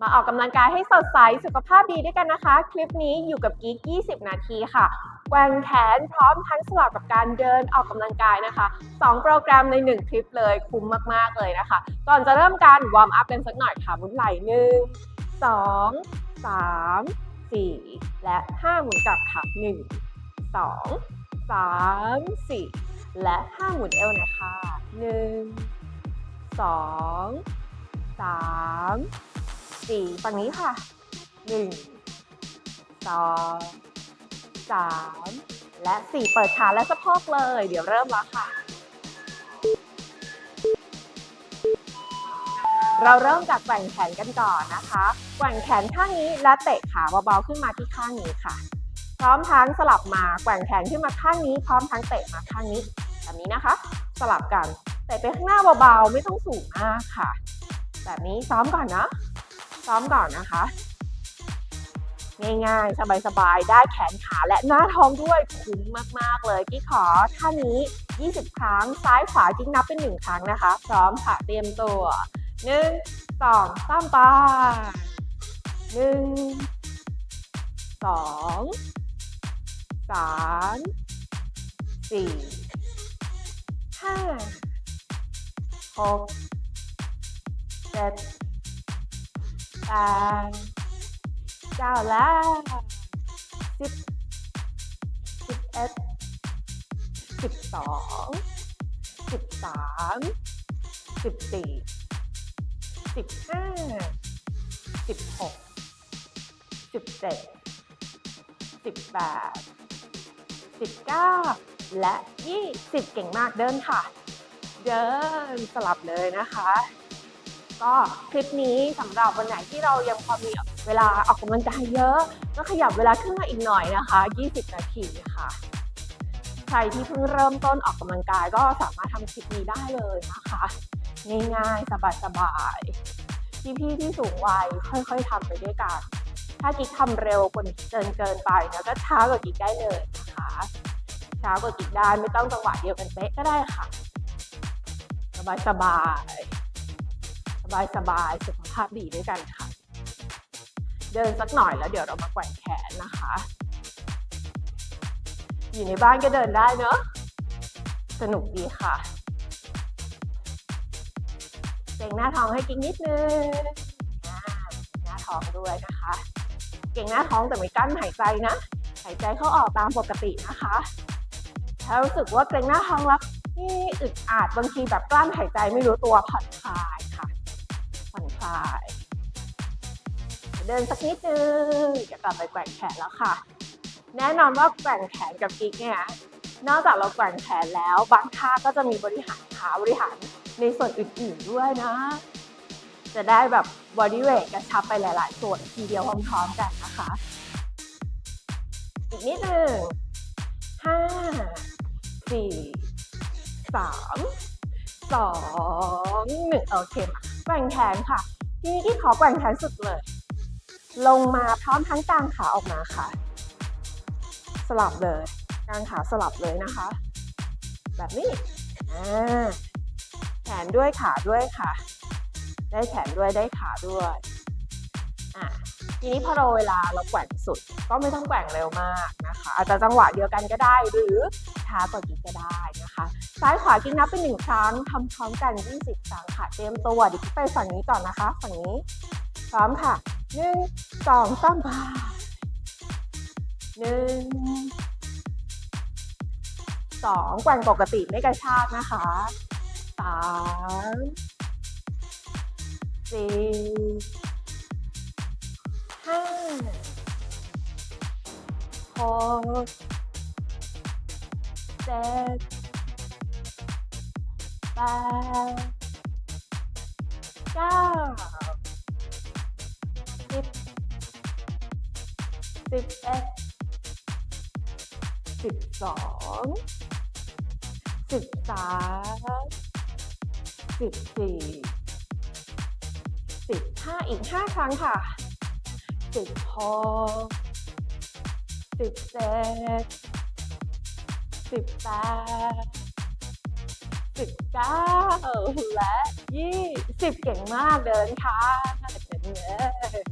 มาออกกำลังกายให้สดใสสุขภาพดีด้วยกันนะคะ คลิปนี้อยู่กับกิ๊ก20 นาทีค่ะแกว่งแขนพร้อมทั้งสลับกับการเดินออกกำลังกายนะคะ 2 โปรแกรมใน 1 คลิปเลยคุ้มมาก ๆ เลยนะคะ ก่อนจะเริ่มการวอร์มอัพกันสักหน่อยค่ะหมุนไหล่หนึ่งสองสามสี่และห้าหมุนกลับค่ะหนึ่งสองสามสี่และห้าหมุนเอวนะคะหนึ่งสองสาม สี่ฝั่งนี้ค่ะหนึ่งสองสามและสี่เปิดขาและสะโพกเลย เดี๋ยวเริ่มแล้วค่ะ เราเริ่มจากแกว่งแขนกันก่อนนะคะแกว่งแขนข้างนี้และเตะขาเบาๆขึ้นมาที่ข้างนี้ค่ะ พร้อมทั้งสลับมาแกว่งแขนขึ้นมาข้างนี้ พร้อมทั้งเตะมาข้างนี้แบบนี้นะคะ สลับกันเตะไปข้างหน้าเบาๆ ไม่ต้องสูงมากค่ะ แบบนี้ซ้อมก่อนนะ ซ้อมก่อนนะคะ ง่ายๆ สบายๆ ได้แขนขาและหน้าท้องด้วยคุ้มมากๆเลยกี้ขอท่านี้ 20 ครั้งซ้ายขวากิ๊กนับเป็น 1 ครั้งนะคะ พร้อมค่ะเตรียมตัวหนึ่งสองสามไปหนึ่งสองสามสี่ห้าหกเจ็ด แปดเก้าแล้วสิบสิบเอ็ดสิบสองสิบสามสิบสี่สิบห้าสิบหกสิบเจ็ดสิบแปดสิบเก้าและยี่สิบเก่งมากเดินค่ะ เดินสลับเลยนะคะ ก็คลิปนี้สำหรับวันไหนที่เรายังพอมีเวลาออกกำลังกายเยอะ ก็ขยับเวลาขึ้นมาอีกหน่อยนะคะ 20 นาทีค่ะใครที่เพิ่งเริ่มต้นออกกำลังกายก็สามารถทำคลิปนี้ได้เลยนะคะง่ายๆสบายๆพี่ๆที่สูงวัยค่อยๆทำไปด้วยกัน ถ้ากิ๊กทำเร็วกว่าเกินเกินไปเนี่ยก็ช้ากว่ากิ๊กได้เลยนะคะช้ากว่ากิ๊กได้ไม่ต้องจังหวะเดียวกันเป๊ะก็ได้ค่ะ สบายๆ สบายๆสุขภาพดีด้วยกันค่ะ เดินสักหน่อยแล้วเดี๋ยวเรามาแกว่งแขนนะคะ อยู่ในบ้านก็เดินได้เนอะสนุกดีค่ะเก่งหน้าท้องให้กิ๊กนิดนึงหน้าท้องด้วยนะคะ เก่งหน้าท้องแต่ไม่กั้นหายใจนะ หายใจเข้าออกตามปกตินะคะถ้ารู้สึกว่าเกรงหน้าท้องแล้วนี่อึดอัดบางทีแบบกลั้นหายใจไม่รู้ตัวผ่อนคลาย ค่ะผ่เดินสักนิดนึงเดี๋ยวกลับไปแกว่งแขนแล้วค่ะ แน่นอนว่าแกว่งแขนกับกิ๊กเนี่ยนอกจากเราแกว่งแขนแล้วบางท่าก็จะมีบริหารขาบริหารในส่วนอื่นๆด้วยนะ จะได้แบบบอดี้เวทกระชับไปหลายๆ ส่วนทีเดียวพร้อมๆกันนะคะ อีกนิดหนึ่งห้าสี่สามสองหนึ่งโอเคมา แกว่งแขนค่ะ ทีนี้ที่ขอแกว่งแขนสุดเลย ลงมาพร้อมทั้งกางขาออกมาค่ะ สลับเลยกางขาสลับเลยนะคะ แบบนี้แขนด้วยขาด้วยค่ะ ได้แขนด้วยได้ขาด้วยอะทีนี้พอเราเวลาเราแกว่งสุด ก็ไม่ต้องแกว่งเร็วมากนะคะ อาจจะจังหวะเดียวกันก็ได้หรือช้ากว่านี้ก็ได้ ซ้ายขวากินนับเป็นหนึ่งครั้งทำพร้อมกัน20ครั้งค่ะ เตรียมตัวดี๋ยวไปฝั่งนี้ก่อนนะคะ ฝั่งนี้ พร้อมค่ะหนึ่งสองสามหนึ่งสองแกว่งปกติไม่กระชากนะคะสามสี่ห้าหกเจ็ด ปดเก้าสิบสิบเอ็ดสิบสองสิบสามสิบสี่สิบห้าอีกห้าครั้งค่ะสิบหกสิบเจ็ดสิบแปด สิบเก้าและยี่สิบเก่งมากเดินค่ะเดินเลย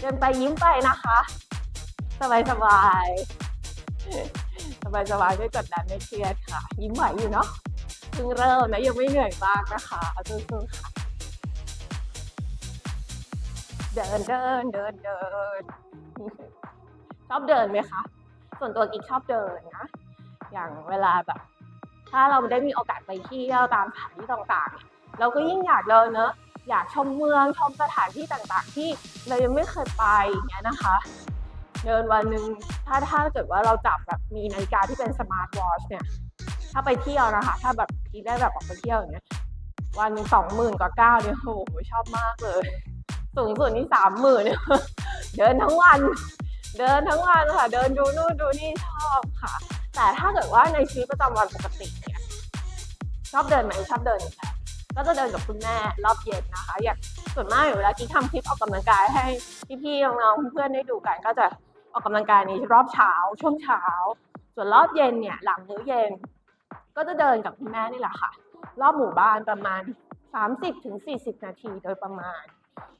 เดินไปยิ้มไปนะคะ สบายสบายสบายสบายๆไม่กดดันไม่เครียดค่ะ ยิ้มไหวอยู่เนาะเพิ่งเริ่มนะยังไม่เหนื่อยมากนะคะเอาสู้ๆค่ะ เดินเดินเดินเดินชอบเดินไหมคะ ส่วนตัวกิ๊กชอบเดินนะ อย่างเวลาแบบ ถ้าเราได้มีโอกาสไปเที่ยวตามสถานที่ต่างๆเราก็ยิ่งอยากเดินเนอะอยากชมเมืองชมสถานที่ต่างๆ ที่เรายังไม่เคยไปอย่างเงี้ยนะคะ เดินวันหนึ่งถ้าถ้าเกิดว่าเราจับแบบมีนาฬิกาที่เป็นสมาร์ทวอชเนี่ยถ้าไปเที่ยวนะคะ ถ้าแบบกิ๊กได้แบบออกไปเที่ยวอย่างเงี้ยวันหนึ่งสองหมื่นกว่าเก้าเนี่ยโอ้โหชอบมากเลย สูงสุดนี่สามหมื่นเดินทั้งวัน เดินทั้งวันค่ะ เดินดูนู่นดูนี่ชอบค่ะ แต่ถ้าเกิดว่าในชีวิตประจำวันปกติเนี่ยชอบเดินไหมชอบเดินก็จะเดินกับคุณแม่รอบเย็นนะคะอย่างส่วนมากอยู่เวลาที่ทำคลิปออกกำลังกายให้พี่ๆน้องๆเพื่อนๆได้ดูกัน ก็จะออกกำลังกายในรอบเช้าช่วงเช้า ส่วนรอบเย็นเนี่ยหลังมื้อเย็น ก็จะเดินกับคุณแม่นี่แหละค่ะ รอบหมู่บ้านประมาณ 30-40ถึง40นาทีโดยประมาณ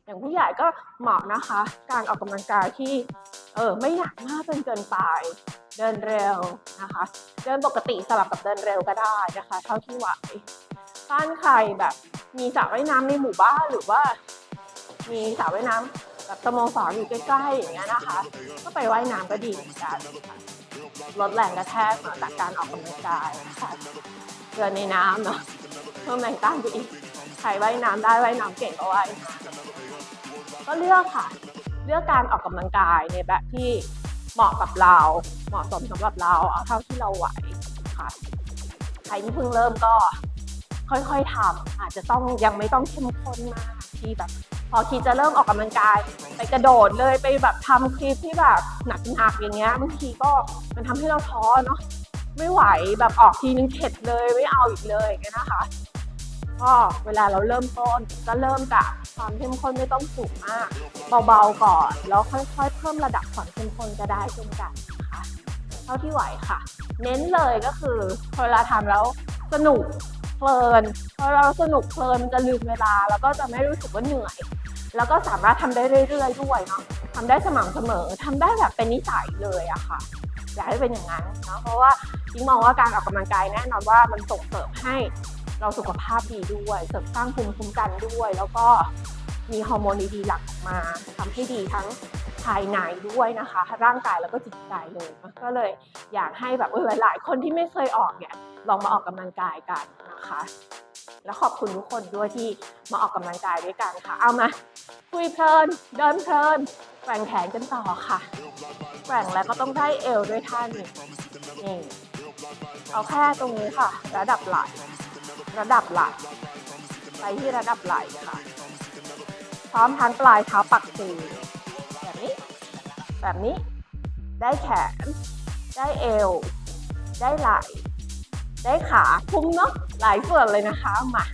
อย่างผู้ใหญ่ก็เหมาะนะคะ การออกกำลังกายที่เออไม่หนักมากจนเกินไป เดินเร็วนะคะ เดินปกติสลับกับเดินเร็วก็ได้นะคะ เท่าที่ไหวบ้านใครแบบมีสระว่ายน้ำในหมู่บ้านหรือว่า มีสระว่ายน้ำแบบสโมสรอยู่ใกล้ๆอย่างเงี้ยนะคะ ก็ไปว่ายน้ำก็ดีเหมือนกันลดแรงกระแทกจากการออกกำลังกายนะคะเดินในน้ำเนาะเพิ่มแรงต้านไปอีก ใครว่ายน้ำได้ว่ายน้ำเก่งก็ว่ายน้ำก็เลือกค่ะ เลือกการออกกำลังกายในแบบที่เหมาะกับเรา เหมาะสมสำหรับเราเอาเท่าที่เราไหวค่ะใครที่เพิ่งเริ่มก็ค่อยๆทำอาจจะต้องยังไม่ต้องเข้มข้นมากที่แบบ พอคิดจะเริ่มออกกำลังกาย ไปกระโดดเลยไปแบบทำคลิปที่แบบหนักๆอย่างเงี้ยบางทีก็มันทำให้เราท้อเนาะไม่ไหวแบบออกทีนึงเข็ดเลยไม่เอาอีกเลยเงี้ยนะคะ ก็เวลาเราเริ่มต้นก็เริ่มจากความเข้มข้นไม่ต้องสูงมาก เบาๆก่อน แล้วค่อยๆ เพิ่มระดับความเข้มข้นก็ได้เช่นกันนะคะเท่าที่ไหวค่ะ เน้นเลยก็คือพอเวลาทำแล้วสนุกเพลินพอเราสนุกเพลินมันจะลืมเวลา แล้วก็จะไม่รู้สึกว่าเหนื่อย แล้วก็สามารถทำได้เรื่อยๆด้วยเนาะทำได้สม่ำเสมอทำได้แบบเป็นนิสัยเลยอะค่ะอยากให้เป็นอย่างนั้นเนาะเพราะว่ายิ่งมองว่าการออกกำลังกายแน่นอนว่ามันส่งเสริมให้ เราสุขภาพดีด้วยเสริมสร้างภูมิคุ้มกันด้วย แล้วก็มีฮอร์โมนดีๆหลั่งออกมาทำให้ดีทั้งภายในด้วยนะคะ ร่างกายแล้วก็จิตใจเลยก็เลยอยากให้แบบหลาย ๆ คนที่ไม่เคยออกเนี่ยลองมาออกกำลังกายกันนะคะ แล้วขอบคุณทุกคนด้วยที่มาออกกำลังกายด้วยกันค่ะ เอามาคุยเพลินเดินเพลินแกว่งแขนกันต่อค่ะแกว่งแล้วก็ต้องได้เอวด้วยท่านี้นี่เอาแค่ตรงนี้ค่ะ ระดับไหล่ ระดับไหล่ไปที่ระดับไหล่ค่ะ พร้อมทั้งปลายเท้าปักตีแบบนี้ แบบนี้ ได้แขน ได้เอว ได้ไหล่ ได้ขาคุ้มเนาะหลายส่วนเลยนะคะมา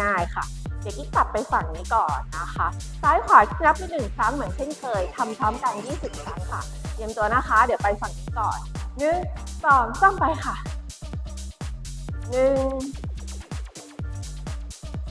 ง่าย ๆค่ะ เดี๋ยวกิ๊กกลับไปฝั่งนี้ก่อนนะคะ ซ้ายขวานับไปหนึ่งครั้งเหมือนเช่นเคยทำพร้อมกัน 20 ครั้งค่ะเตรียมตัวนะคะ เดี๋ยวไปฝั่งนี้ก่อนหนึ่งสองสามไปค่ะหนึ่ง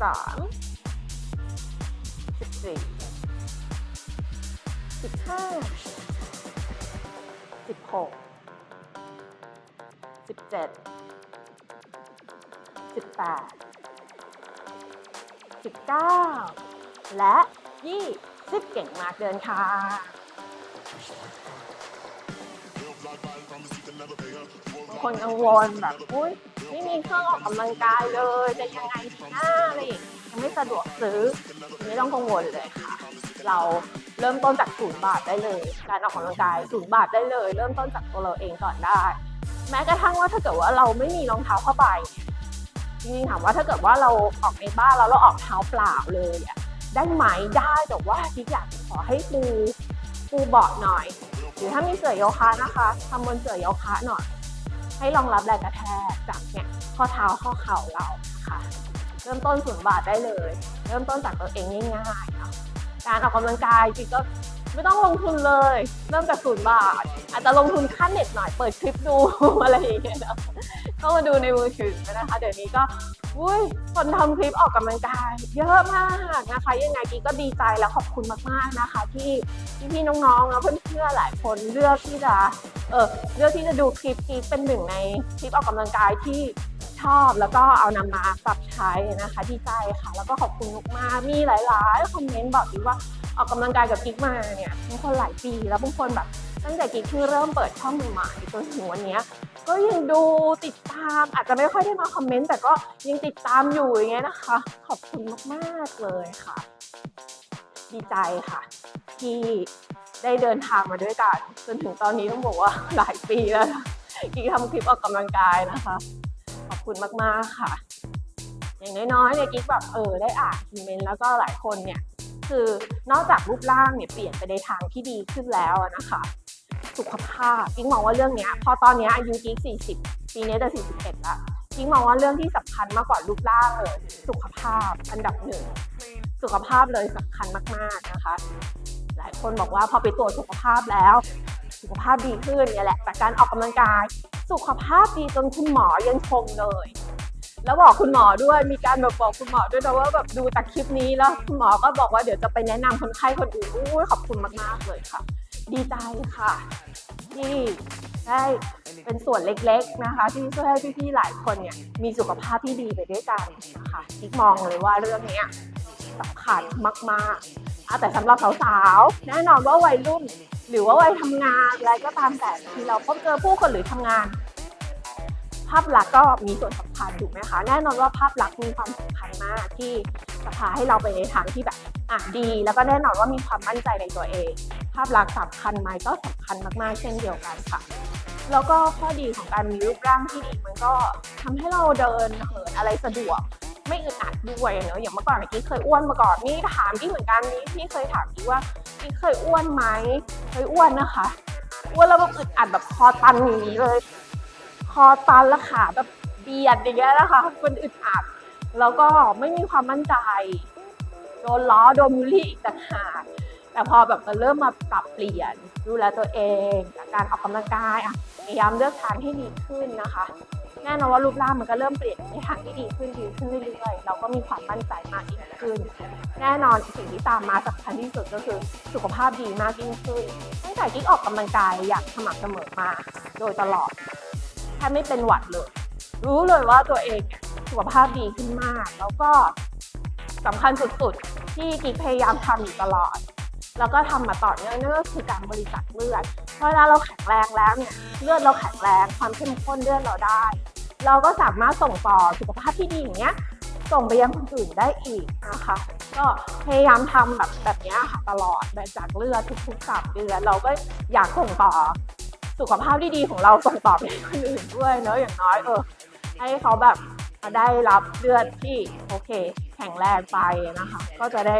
สิบสามสิบสี่สิบห้าสิบหกสิบเจ็ดสิบแปดสิบเก้าและยี่สิบเก่งมากเดินค่ะบางคนกังวลแบบอุ้ย ไม่มีเครื่องออกกำลังกายเลยจะยังไงดีนะอะไรอย่างเงี้ยยังไม่สะดวกซื้อ ไม่ต้องกังวลเลยค่ะ เราเริ่มต้นจากศูนย์บาทได้เลย การออกกำลังกายศูนย์บาทได้เลย เริ่มต้นจากตัวเราเองก่อนได้ แม้กระทั่งว่าถ้าเกิดว่าเราไม่มีรองเท้าผ้าใบเนี่ยจริงๆถามว่าถ้าเกิดว่าเราออกในบ้านแล้วเราออกเท้าเปล่าเลยอะได้ไหมได้แต่ว่าที่อยากขอให้ปูปูเบาะหน่อย หรือถ้ามีเสื่อโยคะนะคะทำบนเสื่อโยคะหน่อย ให้รองรับแรงกระแทกจากเนี่ยข้อเท้าข้อเข่าเราค่ะ เริ่มต้นศูนย์บาทได้เลย เริ่มต้นจากตัวเองง่ายๆเนาะการออกกำลังกายจริงก็ไม่ต้องลงทุนเลย เริ่มจากศูนย์บาท อาจจะลงทุนข้าเน็ตหน่อยเปิดคลิปดู อะไรอย่างเงี้ยเนาะเข้ามาดูในมือถือนะคะ เดี๋ยวนี้ก็ อุ้ยคนทำคลิปออกกำลังกายเยอะมากนะคะ ยังไงกีก็ดีใจและขอบคุณมากๆนะคะ ที่พี่ๆน้องๆแล้วเพื่อนๆหลายคนเลือกที่จะเออเลือกที่จะดูคลิปกีเป็นหนึ่งในคลิปออกกำลังกายที่ชอบแล้วก็เอานำมาปรับใช้นะคะดีใจค่ะ แล้วก็ขอบคุณมากมีหลายๆคอมเมนต์บอกดิว่าออกกำลังกายกับกิ๊กมาเนี่ยบางคนหลายปีแล้วบางคนแบบตั้งแต่กิ๊กเพิ่งเริ่มเปิดช่องใหม่จนถึงวันนี้ ก็ยังดูติดตามอาจจะไม่ค่อยได้มาคอมเมนต์แต่ก็ยังติดตามอยู่อย่างเงี้ยนะคะ ขอบคุณมากๆเลยค่ะ ดีใจค่ะ ที่ได้เดินทางมาด้วยกัน จนถึงตอนนี้ต้องบอกว่าหลายปีแล้วนะกิ๊กทำคลิปออกกำลังกายนะคะ ขอบคุณมากๆค่ะ อย่างน้อยๆเนี่ยกิ๊กแบบเออได้อ่านคอมเมนต์แล้วก็หลายคนเนี่ยคือนอกจากรูปร่างเนี่ยเปลี่ยนไปในทางที่ดีขึ้นแล้วนะคะ สุขภาพกิ๊กมองว่าเรื่องนี้พอตอนนี้อายุกิ๊ก40 ปีนี้จะ41ละกิ๊กมองว่าเรื่องที่สำคัญมากกว่ารูปร่างเลยสุขภาพอันดับหนึ่งสุขภาพเลยสำคัญมากๆนะคะ หลายคนบอกว่าพอไปตรวจสุขภาพแล้ว สุขภาพดีขึ้นเนี่ยแหละจากการออกกำลังกาย สุขภาพดีจนคุณหมอยังชมเลยแล้วบอกคุณหมอด้วยมีการแบบบอกคุณหมอด้วยนะว่าแบบดูจากคลิปนี้แล้วคุณหมอก็บอกว่าเดี๋ยวจะไปแนะนำคนไข้คนอื่นอุ้ขอบคุณมากๆเลยค่ะ ดีใจค่ะ ที่ได้เป็นส่วนเล็กๆนะคะ ที่ช่วยให้พี่ๆหลายคนเนี่ยมีสุขภาพที่ดีไปด้วยกันนะคะทิกมองเลยว่าเรื่องนี้สำคัญมากๆอะแต่สำหรับสาวๆแน่นอนว่าวัยรุ่นหรือว่าวัยทำงานอะไรก็ตามแต่ที่เราพบเจอผู้คนหรือทำงาน ภาพลักษณ์ก็มีส่วนสำคัญถูกไหมคะ แน่นอนว่าภาพลักษณ์มีความสำคัญมากที่จะพาให้เราไปในทางที่แบบอะดี แล้วก็แน่นอนว่ามีความมั่นใจในตัวเอง ภาพลักษณ์สำคัญไหมก็สำคัญมากๆ เช่นเดียวกันค่ะ แล้วก็ข้อดีของการมีรูปร่างที่ดีมันก็ทำให้เราเดินเหินอะไรสะดวกไม่อึดอัดด้วยเนอะอย่างเมื่อก่อนเมื่อกี้เคยอ้วนมาก่อนนี่ถามพี่เหมือนกันนี่พี่เคยถามพี่ว่าพี่เคยอ้วนไหมเคยอ้วนนะคะอ้วนแล้วแบบอึดอัดแบบคอตันอย่างนี้เลย คอตันและขาแบบเบียดอย่างเงี้ยนะคะมันอึดอัดแล้วก็ไม่มีความมั่นใจ โดนล้อโดนบูลลี่อีกต่างหาก แต่พอแบบมันเริ่มมาปรับเปลี่ยน ดูแลตัวเองจากการออกกำลังกายอะพยายามเลือกทางที่ดีขึ้นนะคะแน่นอนว่ารูปร่างมันก็เริ่มเปลี่ยนในทางที่ดีขึ้นดีขึ้นเรื่อยๆเราก็มีความมั่นใจมากยิ่งขึ้น แน่นอนสิ่งที่ตามมาสำคัญที่สุดก็คือสุขภาพดีมากยิ่งขึ้น ตั้งแต่กิ๊กออกกำลังกายอย่างสม่ำเสมอมา โดยตลอดแทบไม่เป็นหวัดเลย รู้เลยว่าตัวเองสุขภาพดีขึ้นมาก แล้วก็สำคัญสุดๆ ที่กิ๊กพยายามทำอยู่ตลอด แล้วก็ทำมาต่อเนื่องนั่นก็คือการบริจาคเลือดเพราะเวลาเราแข็งแรงแล้วเนี่ยเลือดเราแข็งแรงความเข้มข้นเลือดเราได้ เราก็สามารถส่งต่อสุขภาพที่ดีอย่างเงี้ยส่งไปยังคนอื่นได้อีกนะคะ ก็พยายามทำแบบแบบเนี้ยค่ะตลอดแบบจากเลือดทุกๆสามเดือนเราก็อยากส่งต่อสุขภาพที่ดีของเราส่งต่อไปคนอื่นด้วยเนอะอย่างน้อยเออให้เขาแบบได้รับเลือดที่โอเค แข็งแรงไปนะคะ ก็จะได้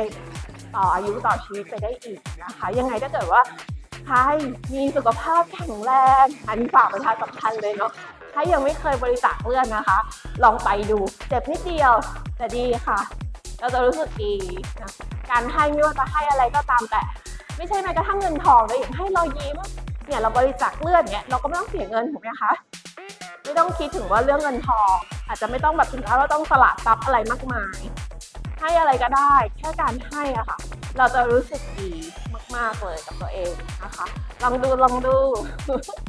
ต่ออายุต่อชีวิตไปได้อีกนะคะ ยังไงถ้าเกิดว่าใครมีสุขภาพแข็งแรง อันนี้ฝากประชาสัมพันธ์เลยเนาะถ้ายังไม่เคยบริจาคเลือดนะคะ ลองไปดูเจ็บนิดเดียวแต่ดีค่ะ เราจะรู้สึกดีนะการให้ไม่ว่าจะให้อะไรก็ตามแต่ ไม่ใช่แม้กระทั่งเงินทองเลยอย่างให้รอยยิ้มเนี่ยเราบริจาคเลือดเนี่ยเราก็ไม่ต้องเสียเงินถูกไหมคะไม่ต้องคิดถึงว่าเรื่องเงินทอง อาจจะไม่ต้องแบบถึงแล้วเราต้องสละทรัพย์อะไรมากมาย ให้อะไรก็ได้ แค่การให้อะค่ะ เราจะรู้สึกดีมาก ๆ เลยกับตัวเองนะคะ ลองดูลองดู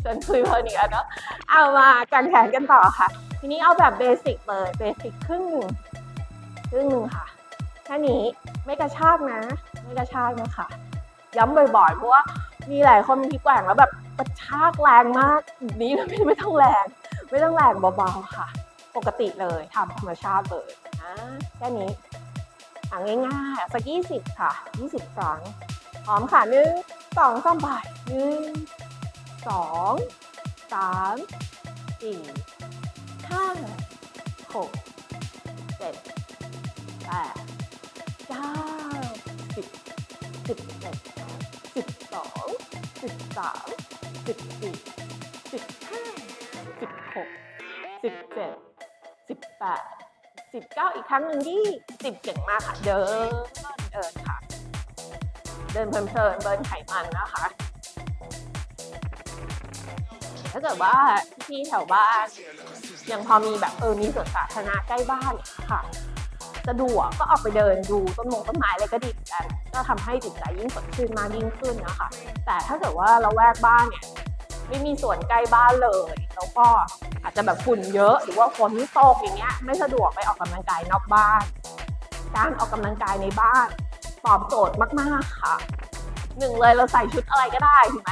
จนคุยเพลินอีกแล้วเนอะเอามากันแขนกันต่อค่ะ ทีนี้เอาแบบเบสิกเลยเบสิกครึ่งหนึ่งครึ่งหนึ่งค่ะแค่นี้ไม่กระชากนะ ไม่กระชากนะคะย้ำบ่อยๆเพราะว่ามีหลายคนที่แกว่งแล้วแบบกระชากแรงมากนี้ไม่ไม่ต้องแรง ไม่ต้องแรงเบาๆค่ะ ปกติเลยทำธรรมชาติเลยนะแค่นี้ อะง่ายๆสักยี่สิบค่ะยี่สิบครั้งพร้อมค่ะหนึ่งสองสามไปหนึ่งสองสามสี่ห้าหกเจ็ดแปดเก้าสิบสิบเอ็ดสิบสองามสิบสี่สิบห้าสิบหกสิบเจ็ดสิบแปด สิบเก้าอีกครั้งหนึ่งที่สิบเก่งมากค่ะ เดินเดินค่ะ เดินเพลินๆเบิร์นไขมันนะคะถ้าเกิดว่าที่แถวบ้านยังพอมีแบบเออมีสวนสาธารณะใกล้บ้านเนี่ยค่ะสะดวกก็ออกไปเดินดูต้นมงต้นไม้อะไรก็ดีกัน ก็ทำให้จิตใจยิ่งสดชื่นมากยิ่งขึ้นนะคะ แต่ถ้าเกิดว่าเราแวกบ้านเนี่ยไม่มีสวนใกล้บ้านเลย แล้วก็ อาจจะแบบฝุ่นเยอะหรือว่าฝนตกอย่างเงี้ยไม่สะดวกไปออกกำลังกายนอกบ้าน การออกกำลังกายในบ้านตอบโจทย์มากๆค่ะหนึ่งเลยเราใส่ชุดอะไรก็ได้ถูกไหม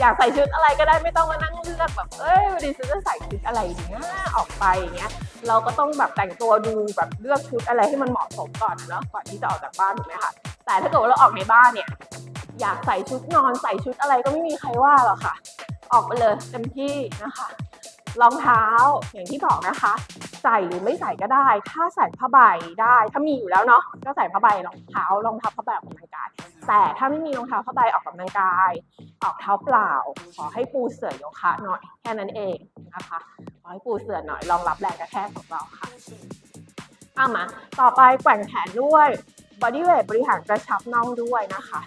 อยากใส่ชุดอะไรก็ได้ไม่ต้องมานั่งเลือกแบบเอ้ยวันนี้ฉันจะใส่ชุดอะไรเนี้ยออกไปอย่างเงี้ยเราก็ต้องแบบแต่งตัวดูแบบเลือกชุดอะไรให้มันเหมาะสมก่อนเนาะก่อนที่จะออกจากบ้านถูกไหมคะแต่ถ้าเกิดว่าเราออกในบ้านเนี่ยอยากใส่ชุดนอนใส่ชุดอะไรก็ไม่มีใครว่าหรอกค่ะ ออกไปเลยเต็มที่นะคะ รองเท้าอย่างที่บอกนะคะ ใส่หรือไม่ใส่ก็ได้ ถ้าใส่ผ้าใบได้ ถ้ามีอยู่แล้วเนาะก็ใส่ผ้าใบรองเท้ารองเท้าผ้าใบออกกำลังกาย แต่ถ้าไม่มีรองเท้าผ้าใบออกกำลังกาย ออกเท้าเปล่า ขอให้ปูเสื่อโยคะหน่อยแค่นั้นเองนะคะขอให้ปูเสื่อหน่อยรองรับแรงกระแทกของเราค่ะเอามาต่อไปแกว่งแขนด้วย body weight บริหารกระชับน่องด้วยนะคะ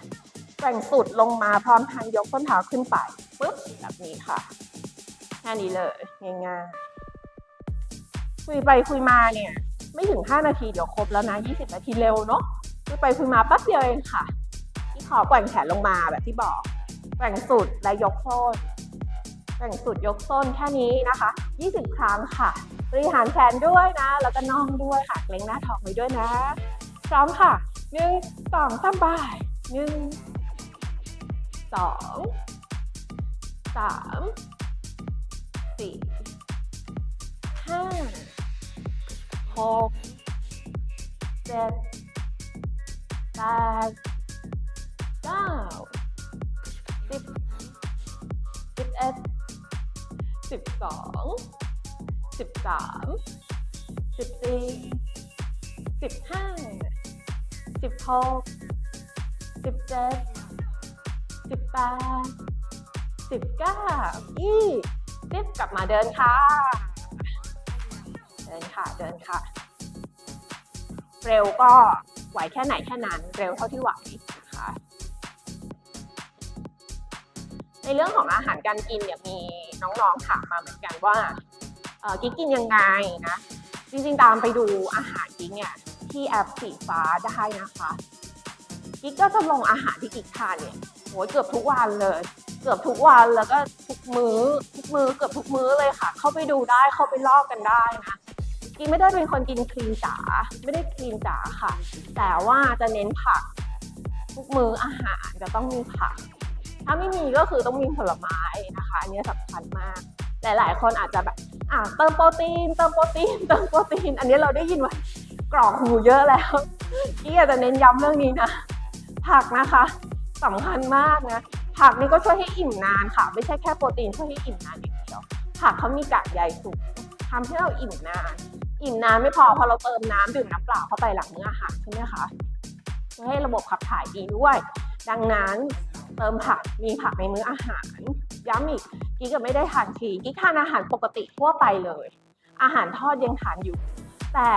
แกว่งสุดลงมาพร้อมทางยกส้นเท้าขึ้นไปปุ๊บแบบนี้ค่ะ แค่นี้เลยง่ายๆคุยไปคุยมาเนี่ย ไม่ถึง 5 นาทีเดี๋ยวครบแล้วนะ 20 นาทีเร็วเนาะคุยไปคุยมาแป๊บเดียวเองค่ะ ที่ขอแกว่งแขนลงมาแบบที่บอก แกว่งสุดและยกส้นแกว่งสุดยกส้นแค่นี้นะคะ 20 ครั้งค่ะบริหารแขนด้วยนะ แล้วก็น่องด้วยค่ะเกรงหน้าท้องไว้ด้วยนะ พร้อมค่ะหนึ่งสองสามบายหนึ่งสองสาม สี่ห้าหกเจ็ดแปดเก้าสิบสิบเอ็ดสิบสองสิบสามสิบสี่สิบห้าสิบหกสิบเจ็ดสิบแปดสิบเก้ายี่ สิบกลับมาเดินค่ะ เดินค่ะ เดินค่ะ เร็วก็ไหวแค่ไหนแค่นั้น เร็วเท่าที่ไหวนะคะในเรื่องของอาหารการกินเนี่ยมีน้องๆถามมาเหมือนกันว่ากิ๊กกินยังไงนะ จริงๆตามไปดูอาหารกิ๊กเนี่ยที่แอปสีฟ้าได้นะคะกิ๊กก็จะลงอาหารที่กิ๊กทานเนี่ยโหเกือบทุกวันเลย เกือบทุกวันแล้วก็ทุกมื้อท มื้อเกือบทุกมื้อเลยค่ะ เข้าไปดูได้เข้าไปลอกกันได้นะกิ๊กไม่ได้เป็นคนกินคลีนจ๋าไม่ได้คลีนจ๋าค่ะ แต่ว่าจะเน้นผัก ทุกมื้ออาหารจะต้องมีผัก ถ้าไม่มีก็คือต้องมีผลไม้นะคะ อันนี้สำคัญมาก หลาย ๆ คนอาจจะแบบอ่าเติมโปรตีน เติมโปรตีนเติมโปรตีน อันนี้เราได้ยินมากรอกหูเยอะแล้วกี้อากจะเน้นย้ำเรื่องนี้นะผักนะคะสำคัญมากนะ ผักนี่ก็ช่วยให้อิ่มนานค่ะ ไม่ใช่แค่โปรตีนช่วยให้อิ่มนานอย่างเดียวผักเขามีกากใยสูงทำให้เราอิ่มนาน อิ่มนานไม่พอพอเราเติมน้ำดื่มน้ำเปล่าเข้าไปหลังมื้ออาหารใช่ไหมคะช่วยให้ระบบขับถ่ายดีด้วย ดังนั้นเติมผักมีผักในมื้ออาหาร ย้ำอีกกิ๊กก็ไม่ได้ทานทีกิ๊กทานอาหารปกติทั่วไปเลย อาหารทอดยังทานอยู่ แต่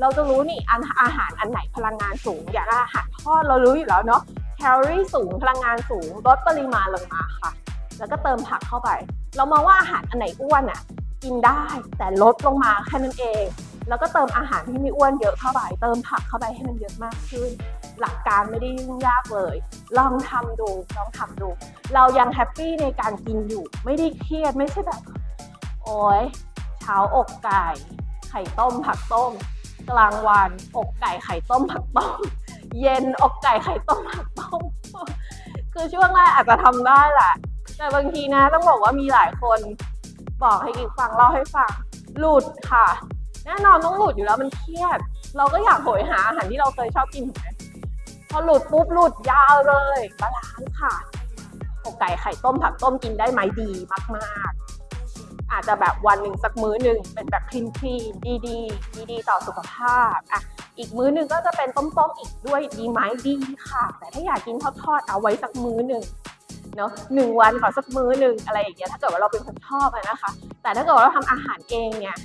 เราจะรู้นี่อันอาหารอันไหนพลังงานสูง อย่างอาหารทอดเรารู้อยู่แล้วเนาะ แคลอรี่สูงพลังงานสูงลดปริมาณลงมาค่ะ แล้วก็เติมผักเข้าไป เรามองว่าอาหารอันไหนอ้วนอะกินได้แต่ลดลงมาแค่นั้นเอง แล้วก็เติมอาหารที่ไม่อ้วนเยอะเข้าไป เติมผักเข้าไปให้มันเยอะมากขึ้น หลักการไม่ได้ยุ่งยากเลย ลองทำดูลองทำดู เรายังแฮปปี้ในการกินอยู่ ไม่ได้เครียดไม่ใช่แบบโอ้ยเช้าอกไก่ ไข่ต้มผักต้ม กลางวันอกไก่ไข่ต้มผักต้ม เย็นอกไก่ไข่ต้มผักต้มคือช่วงแรกอาจจะทำได้แหละแต่บางทีนะต้องบอกว่ามีหลายคนบอกให้อีกฟังเล่าให้ฟังหลุดค่ะ แน่นอนต้องหลุดอยู่แล้วมันเครียด เราก็อยากโหยหาอาหารที่เราเคยชอบกินถูกไหมพอหลุดปุ๊บหลุดยาวเลยบาลานซ์ค่ะอกไก่ไข่ต้มผักต้มกินได้ไหมดีมากๆ อาจจะแบบวันหนึ่งสักมื้อหนึ่งเป็นแบบคลีนคลีนดีดีดีดีๆต่อสุขภาพอะ อีกมื้อหนึ่งก็จะเป็นต้มๆอีกด้วยดีไหมดีค่ะ แต่ถ้าอยากกินทอดๆเอาไว้สักมื้อหนึ่งเนาะหนึ่งวันขอสักมื้อหนึ่งอะไรอย่างเงี้ยถ้าเกิดว่าเราเป็นคนชอบนะคะ แต่ถ้าเกิดว่าเราทำอาหารเองเนี่ย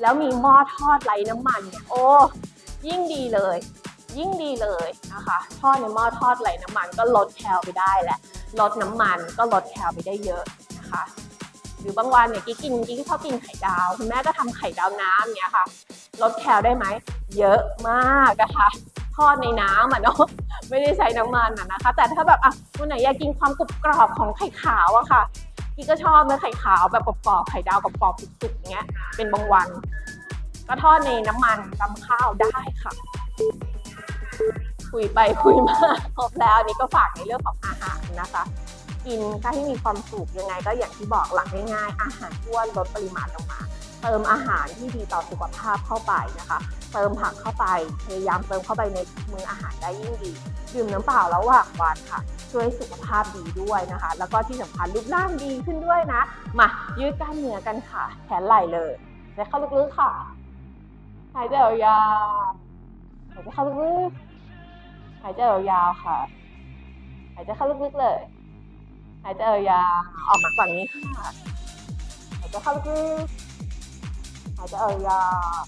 แล้วมีหม้อทอดไร้น้ำมันเนี่ยโอ้ยิ่งดีเลย ยิ่งดีเลยนะคะทอดในหม้อทอดไร้น้ำมันก็ลดแคลไปได้แหละลดน้ำมันก็ลดแคลไปได้เยอะนะคะหรือบางวันเนี่ยกิ๊กกินกิ๊กชอบกินไข่ดาวคุณแม่ก็ทำไข่ดาวน้ำเนี่ยค่ะ ลดแคลได้ไหม เยอะมากนะคะทอดในน้ำอะเนาะไม่ได้ใช้น้ำมันอะนะคะ แต่ถ้าแบบอะวันไหนอยากกินความกรุบกรอบของไข่ขาวอะค่ะกิ๊กก็ชอบนะไข่ขาวแบบกรอบๆไข่ดาวกรอบๆสุกๆอย่างเงี้ย เป็นบางวัน ก็ทอดในน้ำมันตำข้าวได้ค่ะ คุยไปคุยมาครบแล้วอันนี้ก็ฝากในเรื่องของอาหารนะคะกินถ้าให้มีความสุขยังไงก็อย่างที่บอกหลักง่ายๆอาหารอ้วนลดปริมาณลงมา เติมอาหารที่ดีต่อสุขภาพเข้าไปนะคะ เติมผักเข้าไปพยายามเติมเข้าไปในมื้ออาหารได้ยิ่งดีดื่มน้ำเปล่าระหว่างวันค่ะ ช่วยให้สุขภาพดีด้วยนะคะ แล้วก็ที่สำคัญรูปร่างดีขึ้นด้วยนะ มายืดกล้ามเนื้อกันค่ะ แขนไหล่เลยและเข้าลึกๆค่ะหายใจยาวๆหายใจเข้าลึกๆหายใจยาวๆค่ะหายใจเข้าลึกๆเลยหายใจยาวออกมาฝั่งนี้ค่ะหายใจเข้าลึกๆายใจยาว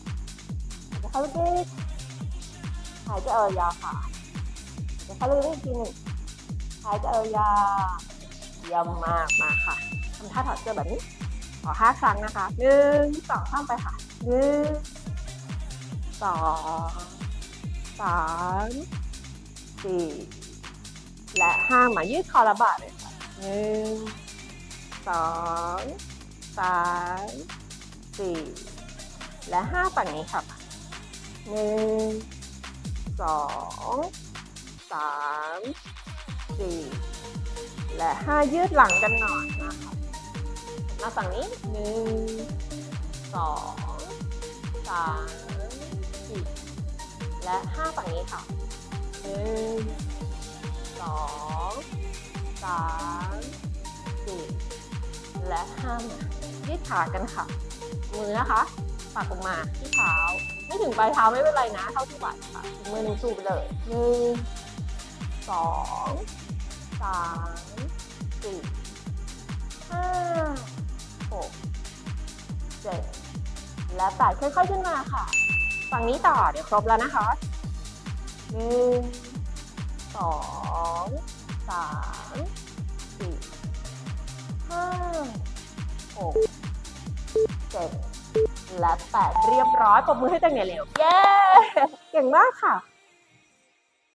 หายใจเข้าลึกๆหายใจยาวค่ะหายใจเข้าลึกๆอีกทีหนึ่งหายใจยาวเยี่ยมมากมาค่ะทำท่าถอดเสื้อแบบนี้ขอห้าครั้งนะคะหนึ่งสองสามไปค่ะหนึ่งสองสามสี่และห้ามายืดคอระบาดเลยค่ะหนึ่งสองสามสี่ และห้าฝั่งนี้ค่ะหนึ่งสองสามสี่และห้ายืดหลังกันหน่อยนะคะมาฝั่งนี้หนึ่งสองสามสี่และห้าฝั่งนี้ค่ะหนึ่งสองสามสี่และห้ายืดขากันค่ะ มือนะคะ ปักลงมาที่เท้า ไม่ถึงปลายเท้าไม่เป็นไรนะ เท่าที่ไหวค่ะมือหนึ่งสูบไปเลยหนึ่งสองสามสี่ห้าหกเจ็ดและแปดค่อยๆขึ้นมาค่ะ ฝั่งนี้ต่อเดี๋ยวครบแล้วนะคะหนึ่งสองสามสี่ห้าหกเจ็ด และแปดเรียบร้อยปรบมือให้ตัวเองหน่อยเร็ว เย้ เก่งมากค่ะ